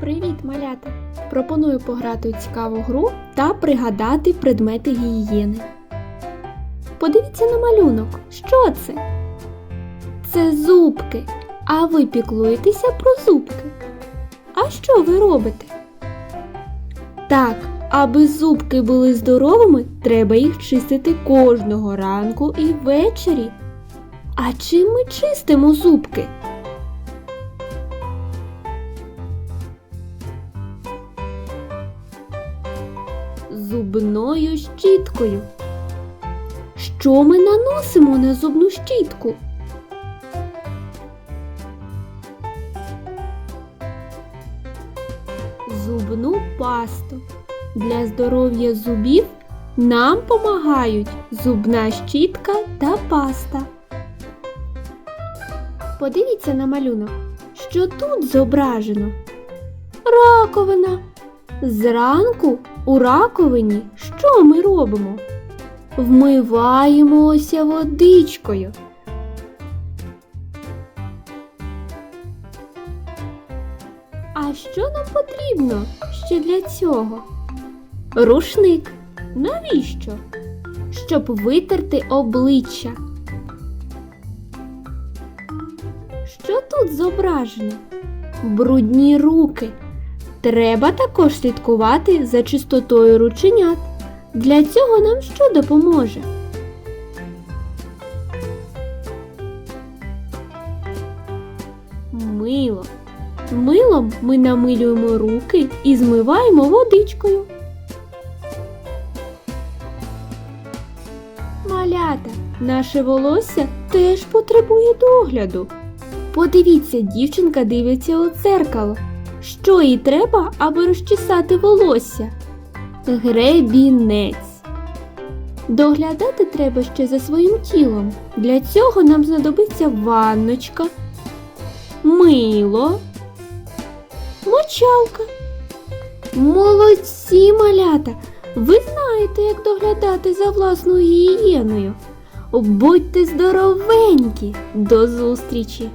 Привіт, малята! Пропоную пограти у цікаву гру та пригадати предмети гігієни. Подивіться на малюнок. Що це? Це зубки. А ви піклуєтеся про зубки. А що ви робите? Так, аби зубки були здоровими, треба їх чистити кожного ранку і ввечері. А чим ми чистимо зубки? Зубною щіткою. Що ми наносимо на зубну щітку? Зубну пасту. Для здоров'я зубів нам помагають зубна щітка та паста. Подивіться на малюнок, що тут зображено. Раковина. Зранку у раковині що ми робимо? Вмиваємося водичкою. А що нам потрібно ще для цього? Рушник. Навіщо? Щоб витерти обличчя. Що тут зображено? Брудні руки. Треба також слідкувати за чистотою рученят. Для цього нам що допоможе? Мило. Милом ми намилюємо руки і змиваємо водичкою. Малята, наше волосся теж потребує догляду. Подивіться, дівчинка дивиться у дзеркало. Що їй треба, аби розчесати волосся? Гребінець. Доглядати треба ще за своїм тілом. Для цього нам знадобиться ванночка, мило, мочалка. Молодці малята! Ви знаєте, як доглядати за власною гігієною. Будьте здоровенькі! До зустрічі!